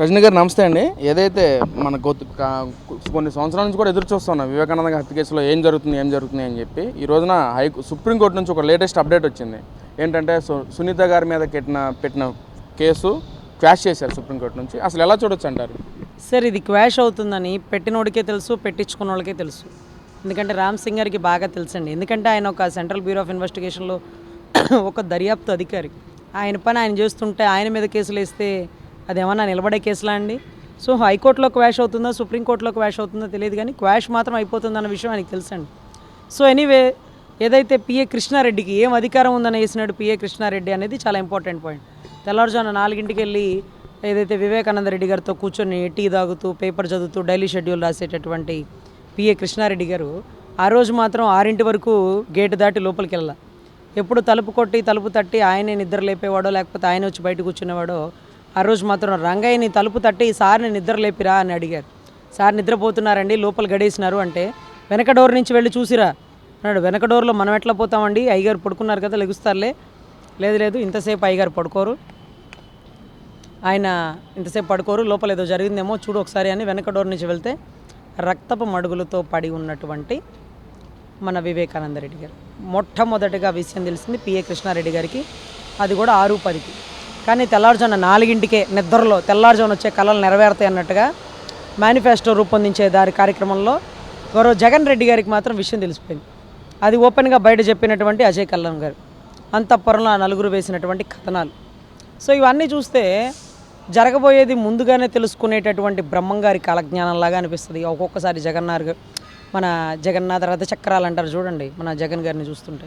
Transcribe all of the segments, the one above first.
రజనీ గారు నమస్తే అండి. ఏదైతే మన కొత్త కొన్ని సంవత్సరాల నుంచి కూడా ఎదురు చూస్తున్నాం వివేకానంద హత్య కేసులో ఏం జరుగుతుంది ఏం జరుగుతుంది అని చెప్పి. ఈ రోజున హై సుప్రీంకోర్టు నుంచి ఒక లేటెస్ట్ అప్డేట్ వచ్చింది. ఏంటంటే సు సునీత గారి మీద పెట్టిన పెట్టిన కేసు క్వాష్ చేశారు సుప్రీంకోర్టు నుంచి. అసలు ఎలా చూడొచ్చు అంటారు? సార్ ఇది క్వాష్ అవుతుందని పెట్టినోడికే తెలుసు పెట్టించుకున్న వాళ్ళకే తెలుసు. ఎందుకంటే రామ్ సింగ్ గారికి బాగా తెలుసండి. ఎందుకంటే ఆయన ఒక సెంట్రల్ బ్యూరో ఆఫ్ ఇన్వెస్టిగేషన్లో ఒక దర్యాప్తు అధికారి. ఆయన పని ఆయన చేస్తుంటే ఆయన మీద కేసులు వేస్తే అది ఏమన్నా నిలబడే కేసులా అండి? సో హైకోర్టులో క్వాష్ అవుతుందో? సుప్రీంకోర్టులో క్వాష్ అవుతుందో తెలియదు కానీ క్వాష్ మాత్రం అయిపోతుందన్న విషయం ఆయనకి తెలుసండి. సో ఎనీవే ఏదైతే పిఏ కృష్ణారెడ్డికి ఏం అధికారం ఉందని వేసినాడు పిఏ కృష్ణారెడ్డి అనేది చాలా ఇంపార్టెంట్ పాయింట్. తెల్లవారుజామున నాలుగింటికి వెళ్ళి ఏదైతే వివేకానంద రెడ్డి గారితో కూర్చొని టీ తాగుతూ పేపర్ చదువుతూ డైలీ షెడ్యూల్ రాసేటటువంటి పిఏ కృష్ణారెడ్డి గారు ఆ రోజు మాత్రం ఆరింటి వరకు గేటు దాటి లోపలికి వెళ్ళాల. ఎప్పుడు తలుపు కొట్టి తలుపు తట్టి ఆయనే నిద్ర లేపేవాడో లేకపోతే ఆయన వచ్చి బయట కూర్చునేవాడో ఆ రోజు మాత్రం రంగయ్యని తలుపు తట్టి సార్ని నిద్ర లేపిరా అని అడిగారు. సార్ నిద్రపోతున్నారండి లోపల గడేసినారు అంటే వెనక డోర్ నుంచి వెళ్ళి చూసిరా అన్నాడు. వెనక డోర్లో మనం ఎట్లా పోతామండి? అయ్యగారు పడుకున్నారు కదా లెగుస్తారులే. లేదు లేదు ఇంతసేపు అయ్యగారు పడుకోరు. ఆయన ఇంతసేపు పడుకోరు లోపల ఏదో జరిగిందేమో చూడు ఒకసారి అని వెనక డోర్ నుంచి వెళ్తే రక్తపు మడుగులతో పడి ఉన్నటువంటి మన వివేకానంద రెడ్డి గారు. మొట్టమొదటిగా విషయం తెలిసింది పిఏ కృష్ణారెడ్డి గారికి. అది కూడా ఆరు పదికి. కానీ తెల్లారుజామున నాలుగింటికే నిద్రలో తెల్లారుజామున వచ్చే కళలు నెరవేరుతాయి అన్నట్టుగా మేనిఫెస్టో రూపొందించే దారి కార్యక్రమంలో గౌరవ జగన్ రెడ్డి గారికి మాత్రం విషయం తెలిసిపోయింది. అది ఓపెన్గా బయట చెప్పినటువంటి అజయ్ కల్లం గారు అంతఃపురంలో ఆ నలుగురు వేసినటువంటి కథనాలు. సో ఇవన్నీ చూస్తే జరగబోయేది ముందుగానే తెలుసుకునేటటువంటి బ్రహ్మంగారి కాలజ్ఞానంలాగా అనిపిస్తుంది. ఒక్కొక్కసారి జగన్నాథ్ మన జగన్నాథ రథ చక్రాలు అంటారు చూడండి మన జగన్ గారిని చూస్తుంటే.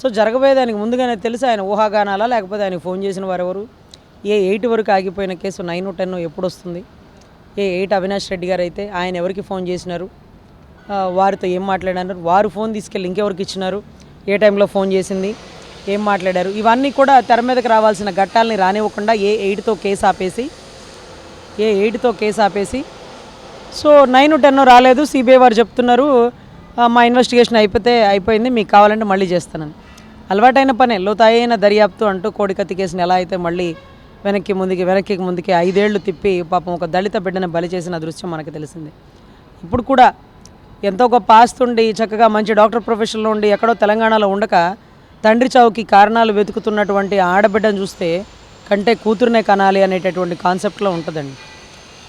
సో జరగబోయేదానికి ముందుగానే తెలిసి? ఆయన ఊహాగానాలా? లేకపోతే ఆయనకు ఫోన్ చేసిన వారు ఎవరు ఏ ఎయిట్ వరకు ఆగిపోయిన కేసు నైన్ టెన్ ఎప్పుడు వస్తుంది ఏ ఎయిట్ అవినాష్ రెడ్డి గారు అయితే ఆయన ఎవరికి ఫోన్ చేసినారు? వారితో ఏం మాట్లాడారు వారు ఫోన్ తీసుకెళ్ళి ఇంకెవరికి ఇచ్చినారు? ఏ టైంలో ఫోన్ చేసింది? ఏం మాట్లాడారు? ఇవన్నీ కూడా తెర మీదకి రావాల్సిన ఘట్టాలని రానివ్వకుండా ఏ ఎయిట్తో కేసు ఆపేసి ఏ ఎయిట్తో కేసు ఆపేసి సో నైన్ టెన్ రాలేదు. సిబిఐ వారు చెప్తున్నారు మా ఇన్వెస్టిగేషన్ అయిపోతే అయిపోయింది మీకు కావాలంటే మళ్ళీ చేస్తానని. అలవాటైన పనే లోతాయైన దర్యాప్తు అంటూ కోడికత్తి కేసుని ఎలా అయితే మళ్ళీ వెనక్కి ముందుకి వెనక్కి ముందుకి ఐదేళ్ళు తిప్పి పాపం ఒక దళిత బిడ్డని బలి చేసిన దృశ్యం మనకు తెలిసింది. ఇప్పుడు కూడా ఎంతో గొప్ప ఆస్తుండి చక్కగా మంచి డాక్టర్ ప్రొఫెషన్లో ఉండి ఎక్కడో తెలంగాణలో ఉండక తండ్రి చావుకి కారణాలు వెతుకుతున్నటువంటి ఆడబిడ్డను చూస్తే కంటే కూతురునే కనాలి అనేటటువంటి కాన్సెప్ట్లో ఉంటుందండి.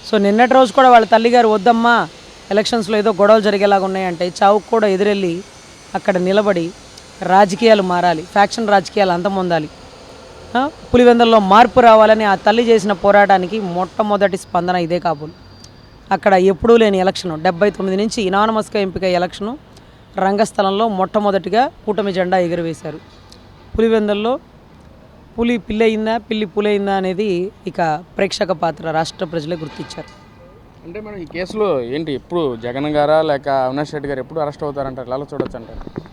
సో నిన్నటి రోజు కూడా వాళ్ళ తల్లిగారు వద్దమ్మా ఎలక్షన్స్లో ఏదో గొడవలు జరిగేలాగా ఉన్నాయంటే చావుకు కూడా ఎదురెళ్ళి అక్కడ నిలబడి రాజకీయాలు మారాలి. ఫ్యాక్షన్ రాజకీయాలు అంతమొందాలి పొందాలి. పులివెందుల్లో మార్పు రావాలని ఆ తల్లి చేసిన పోరాటానికి మొట్టమొదటి స్పందన ఇదే కాబోలు. అక్కడ ఎప్పుడూ లేని ఎలక్షన్. డెబ్బై తొమ్మిది నుంచి ఇనానమస్గా ఎంపిక ఎలక్షను రంగస్థలంలో మొట్టమొదటిగా కూటమి జెండా ఎగురవేశారు. పులివెందుల్లో పులి పిల్లయిందా పిల్లి పులయిందా అనేది ఇక ప్రేక్షక పాత్ర రాష్ట్ర ప్రజలే గుర్తించారు. అంటే మేడం ఈ కేసులో ఏంటి? ఎప్పుడు జగన్ గారా లేక అవినాష్ రెడ్డి గారు ఎప్పుడు అరెస్ట్ అవుతారంటారు? ఎలా చూడొచ్చు అంటారు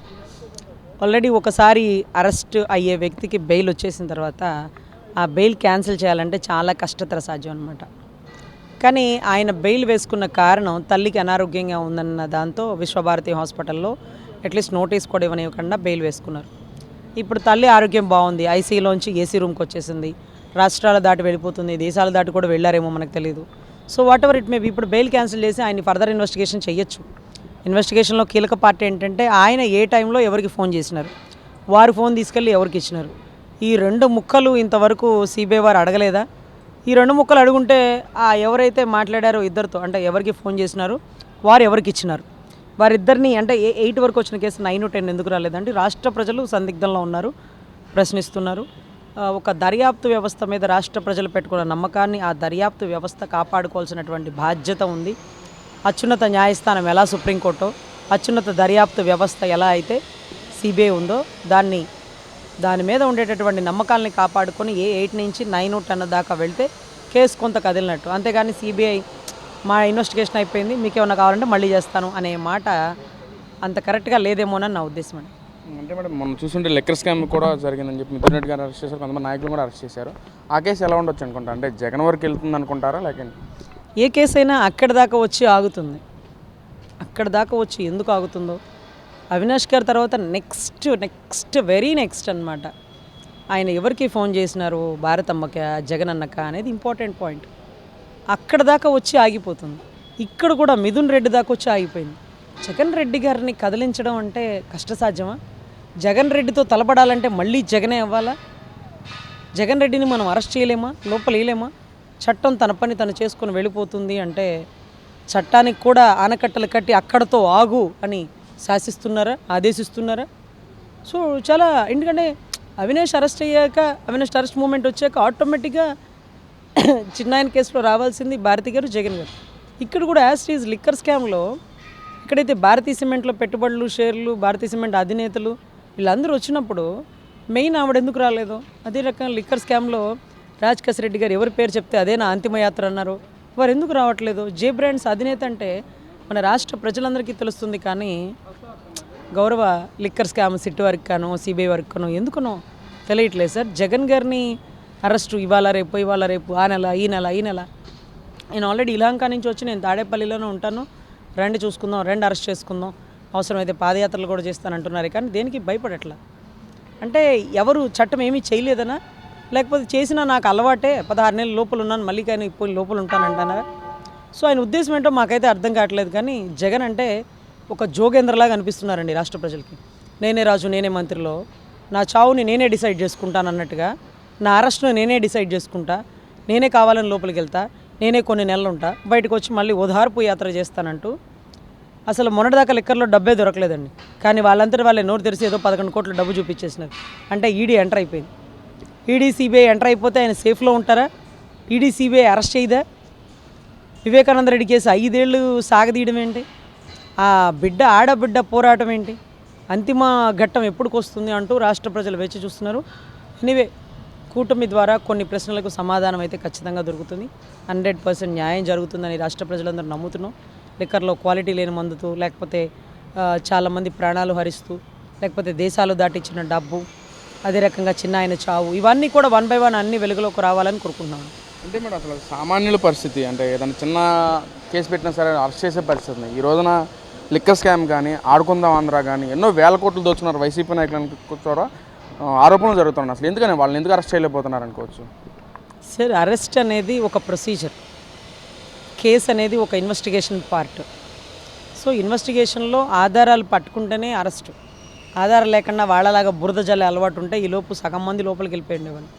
ఆల్రెడీ ఒకసారి అరెస్ట్ అయ్యే వ్యక్తికి బెయిల్ వచ్చేసిన తర్వాత ఆ బెయిల్ క్యాన్సిల్ చేయాలంటే చాలా కష్టతర సాధ్యం అనమాట కానీ ఆయన బెయిల్ వేసుకున్న కారణం తల్లికి అనారోగ్యంగా ఉందన్న దాంతో విశ్వభారతి హాస్పిటల్లో అట్లీస్ట్ నోటీస్ కూడా ఇవ్వనివ్వకుండా బెయిల్ వేసుకున్నారు. ఇప్పుడు తల్లి ఆరోగ్యం బాగుంది ఐసీలోంచి ఏసీ రూమ్కి వచ్చేసింది రాష్ట్రాల దాటి వెళ్ళిపోతుంది దేశాల దాటి కూడా వెళ్ళారేమో మనకు తెలియదు so whatever it may be ఇప్పుడు బెయిల్ క్యాన్సిల్ చేసి ఆయన ఫర్దర్ ఇన్వెస్టిగేషన్ చేయొచ్చు. ఇన్వెస్టిగేషన్లో కీలక పార్ట్ ఏంటంటే ఆయన ఏ టైంలో ఎవరికి ఫోన్ చేసినారు? వారు ఫోన్ తీసుకెళ్ళి ఎవరికి ఇచ్చినారు? ఈ రెండు ముక్కలు ఇంతవరకు సిబిఐ వారు అడగలేదా? ఈ రెండు ముక్కలు అడుగుంటే ఆ ఎవరైతే మాట్లాడారో ఇద్దరితో అంటే ఎవరికి ఫోన్ చేసినారు వారు ఎవరికి ఇచ్చినారు? వారిద్దరిని అంటే ఏ ఎయిట్ వరకు వచ్చిన కేసు నైన్ టెన్ ఎందుకు రాలేదంటే రాష్ట్ర ప్రజలు సందిగ్ధంలో ఉన్నారు ప్రశ్నిస్తున్నారు. ఒక దర్యాప్తు వ్యవస్థ మీద రాష్ట్ర ప్రజలు పెట్టుకున్న నమ్మకాన్ని ఆ దర్యాప్తు వ్యవస్థ కాపాడుకోవాల్సినటువంటి బాధ్యత ఉంది. అత్యున్నత న్యాయస్థానం ఎలా సుప్రీంకోర్టు? అత్యున్నత దర్యాప్తు వ్యవస్థ ఎలా అయితే సిబిఐ ఉందో దాన్ని దాని మీద ఉండేటటువంటి నమ్మకాలని కాపాడుకొని ఏ ఎయిట్ నుంచి నైన్ టెన్ దాకా వెళ్తే కేసు కొంత కదిలినట్టు. అంతేగాని సిబిఐ మా ఇన్వెస్టిగేషన్ అయిపోయింది మీకు కావాలంటే మళ్ళీ చేస్తాను అనే మాట అంత కరెక్ట్గా లేదేమోనని నా ఉద్దేశం అండి. అంటే మేడం మనం చూస్తుంటే లెక్కర్ స్కామ్ కూడా జరిగిందని చెప్పి మిథున్ రెడ్డి గారు అరెస్ట్ చేశారు కొంతమంది నాయకులు కూడా అరెస్ట్ చేశారు. ఆ కేసు ఎలా ఉండొచ్చు అనుకుంటా? అంటే జగన్ వరకు వెళ్తుంది అనుకుంటారా లేకంటే ఏ కేసు అయినా అక్కడి దాకా వచ్చి ఆగుతుంది. అక్కడి దాకా వచ్చి ఎందుకు ఆగుతుందో? అవినాష్ గారి తర్వాత నెక్స్ట్ నెక్స్ట్ వెరీ నెక్స్ట్ అన్నమాట. ఆయన ఎవరికి ఫోన్ చేసినారు? భారతమ్మక జగన్ అన్నక అనేది ఇంపార్టెంట్ పాయింట్. అక్కడ దాకా వచ్చి ఆగిపోతుంది. ఇక్కడ కూడా మిథున్ రెడ్డి దాకా వచ్చి ఆగిపోయింది. జగన్ రెడ్డి గారిని కదిలించడం అంటే కష్టసాధ్యమా? జగన్ రెడ్డితో తలపడాలంటే మళ్ళీ జగనే అవ్వాలా? జగన్ రెడ్డిని మనం అరెస్ట్ చేయలేమా? లోపల వేయలేమా చట్టం తన పని తను చేసుకుని వెళ్ళిపోతుంది అంటే చట్టానికి కూడా ఆనకట్టలు కట్టి అక్కడతో ఆగు అని శాసిస్తున్నారా ఆదేశిస్తున్నారా? సో చాలా ఎందుకంటే అవినాష్ అరెస్ట్ అయ్యాక అవినాష్ అరెస్ట్ మూమెంట్ వచ్చాక ఆటోమేటిక్గా చిన్నాయన కేసులో రావాల్సింది భారతి గారు జగన్ గారు. ఇక్కడ కూడా యాస్టీజ్ లిక్కర్ స్కామ్లో ఇక్కడైతే భారతీ సిమెంట్లో పెట్టుబడులు షేర్లు భారతీ సిమెంట్ అధినేతలు వీళ్ళందరూ వచ్చినప్పుడు మెయిన్ ఆవిడ ఎందుకు రాలేదు? అదే రకంగా లిక్కర్ స్కామ్లో రాజ్కస్ రెడ్డి గారు ఎవరి పేరు చెప్తే అదే నా అంతిమయాత్ర అన్నారు. వారు ఎందుకు రావట్లేదు? జే బ్రాండ్స్ అధినేత అంటే మన రాష్ట్ర ప్రజలందరికీ తెలుస్తుంది కానీ గౌరవ లిక్కర్ స్కామ్ సిట్ వరకు కాను సిబిఐ వరకు కాను ఎందుకనో తెలియట్లేదు సార్. జగన్ గారిని అరెస్టు ఇవాళ రేపు ఇవాళ రేపు ఆ నెల ఈ నెల ఈ నెల. నేను ఆల్రెడీ ఇలాంకా నుంచి వచ్చి నేను తాడేపల్లిలోనే ఉంటాను. రండి చూసుకుందాం రండి అరెస్ట్ చేసుకుందాం. అవసరమైతే పాదయాత్రలు కూడా చేస్తానంటున్నారు. కానీ దేనికి భయపడట్లా? అంటే ఎవరు చట్టం ఏమీ చేయలేదనా? లేకపోతే చేసినా నాకు అలవాటే పదహారు నెలల లోపల ఉన్నాను మళ్ళీ కానీ ఇప్పుడు లోపల ఉంటానంటున్నారా సో ఆయన ఉద్దేశం ఏంటో మాకైతే అర్థం కావట్లేదు కానీ జగన్ అంటే ఒక జోగేంద్రలాగా అనిపిస్తున్నారండి రాష్ట్ర ప్రజలకి. నేనే రాజు నేనే మంత్రిలో. నా చావుని నేనే డిసైడ్ చేసుకుంటాను అన్నట్టుగా నా అరెస్ట్ను నేనే డిసైడ్ చేసుకుంటా నేనే కావాలని లోపలికి వెళ్తా నేనే కొన్ని నెలలు ఉంటా బయటకు వచ్చి మళ్ళీ ఓదార్పు యాత్ర చేస్తానంటూ అసలు మొన్నటిదాకా లెక్కర్లో డబ్బే దొరకలేదండి. కానీ వాళ్ళంతటి వాళ్ళే నోరు తెరిచి ఏదో పదకొండు కోట్ల డబ్బు చూపించేసినారు. అంటే ఈడీ ఎంటర్ అయిపోయింది. ఈడీ సిబిఐ ఎంటర్ అయిపోతే ఆయన సేఫ్లో ఉంటారా? ఈడీ సిబిఐ అరెస్ట్ చేయదా? వివేకానంద రెడ్డి కేసు ఐదేళ్ళు సాగదీయడం ఏంటి? ఆ బిడ్డ ఆడబిడ్డ పోరాటం ఏంటి? అంతిమ ఘట్టం ఎప్పటికి వస్తుంది అంటూ రాష్ట్ర ప్రజలు వేచి చూస్తున్నారు. ఎనివే కూటమి ద్వారా కొన్ని ప్రశ్నలకు సమాధానం అయితే ఖచ్చితంగా దొరుకుతుంది. హండ్రెడ్ పర్సెంట్ న్యాయం జరుగుతుందని రాష్ట్ర ప్రజలందరూ నమ్ముతున్నాం. లిక్కర్లో క్వాలిటీ లేని మందుతూ లేకపోతే చాలామంది ప్రాణాలు హరిస్తూ లేకపోతే దేశాలు దాటించిన డబ్బు అదే రకంగా చిన్న ఆయన చావు. ఇవన్నీ కూడా వన్ బై వన్ అన్ని వెలుగులోకి రావాలని కోరుకుంటున్నాను అంటే మేడం అసలు సామాన్యుల పరిస్థితి అంటే ఏదైనా చిన్న కేసు పెట్టినా సరే అరెస్ట్ చేసే పరిస్థితి ఉంది. ఈ రోజున లిక్కర్ స్కామ్ కానీ ఆడుకుందాం ఆంధ్ర కానీ ఎన్నో వేల కోట్లు దోచుకున్నారు వైసీపీ నాయకులను కూర్చోరా ఆరోపణలు జరుగుతున్నాయి. అసలు ఎందుకని వాళ్ళని ఎందుకు అరెస్ట్ చేయలేకపోతున్నారు అనుకోవచ్చు? సార్ అరెస్ట్ అనేది ఒక ప్రొసీజర్. కేసు అనేది ఒక ఇన్వెస్టిగేషన్ పార్ట్. సో ఇన్వెస్టిగేషన్లో ఆధారాలు పట్టుకుంటేనే అరెస్ట్. ఆధారం లేకుండా వాళ్ళలాగా బురద జల్లే అలవాటు ఉంటే ఈ లోపు సగం మంది లోపలికి వెళ్ళిపోయిండేవాళ్ళు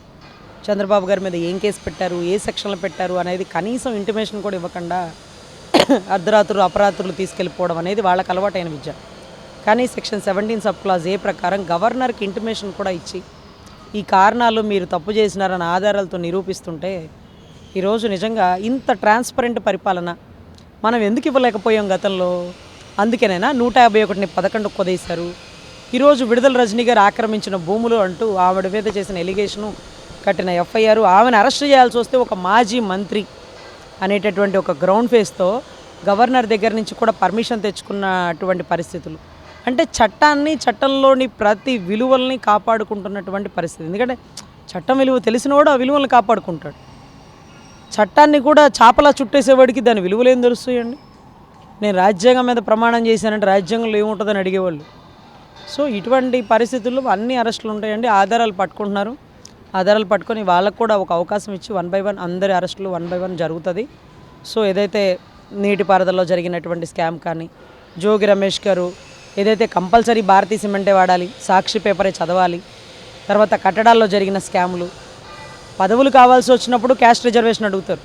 చంద్రబాబు గారి మీద ఏం కేసు పెట్టారు ఏ సెక్షన్లో పెట్టారు అనేది కనీసం ఇంటిమేషన్ కూడా ఇవ్వకుండా అర్ధరాత్రులు అపరాత్రులు తీసుకెళ్ళిపోవడం అనేది వాళ్ళకి అలవాటైన విద్య. కానీ section seventeen sub clause A ప్రకారం గవర్నర్కి ఇంటిమేషన్ కూడా ఇచ్చి ఈ కారణాలు మీరు తప్పు చేసినారన్న ఆధారాలతో నిరూపిస్తుంటే ఈరోజు నిజంగా ఇంత ట్రాన్స్పరెంట్ పరిపాలన మనం ఎందుకు ఇవ్వలేకపోయాం గతంలో? అందుకేనైనా నూట యాభై ఒకటిని పదకొండు కొదేశారు. ఈరోజు విడుదల రజనీ గారు ఆక్రమించిన భూములు అంటూ ఆవిడ మీద చేసిన ఎలిగేషను కట్టిన ఎఫ్ఐఆర్ ఆమెను అరెస్ట్ చేయాల్సి వస్తే ఒక మాజీ మంత్రి అనేటటువంటి ఒక గ్రౌండ్ ఫేస్తో గవర్నర్ దగ్గర నుంచి కూడా పర్మిషన్ తెచ్చుకున్నటువంటి పరిస్థితులు. అంటే చట్టాన్ని చట్టంలోని ప్రతి విలువల్ని కాపాడుకుంటున్నటువంటి పరిస్థితి. ఎందుకంటే చట్టం విలువ తెలిసినవాడు ఆ విలువలను కాపాడుకుంటాడు. చట్టాన్ని కూడా చాపలా చుట్టేసేవాడికి దాని విలువలు ఏం తెలుస్తాయండి నేను రాజ్యాంగం మీద ప్రమాణం చేశానంటే రాజ్యాంగంలో ఏముంటుందని అడిగేవాళ్ళు. సో ఇటువంటి పరిస్థితుల్లో అన్ని అరెస్టులు ఉంటాయండి. ఆధారాలు పట్టుకుంటున్నారు. ఆధారాలు పట్టుకొని వాళ్ళకు కూడా ఒక అవకాశం ఇచ్చి వన్ బై వన్ అందరి అరెస్టులు వన్ బై వన్ జరుగుతుంది. సో ఏదైతే నీటిపారుదలలో జరిగినటువంటి స్కామ్ కానీ జోగి రమేష్ గారు ఏదైతే కంపల్సరీ భారతీ సిమెంటే వాడాలి సాక్షి పేపరే చదవాలి తర్వాత కట్టడాల్లో జరిగిన స్కాములు పదవులు కావాల్సి వచ్చినప్పుడు క్యాస్ట్ రిజర్వేషన్ అడుగుతారు.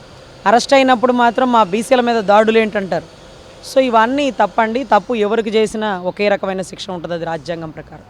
అరెస్ట్ అయినప్పుడు మాత్రం మా బీసీల మీద దాడులు ఏంటంటారు? సో ఇవన్నీ తప్పండి. తప్పు ఎవరికి చేసినా ఒకే రకమైన శిక్ష ఉంటుంది అది రాజ్యాంగం ప్రకారం.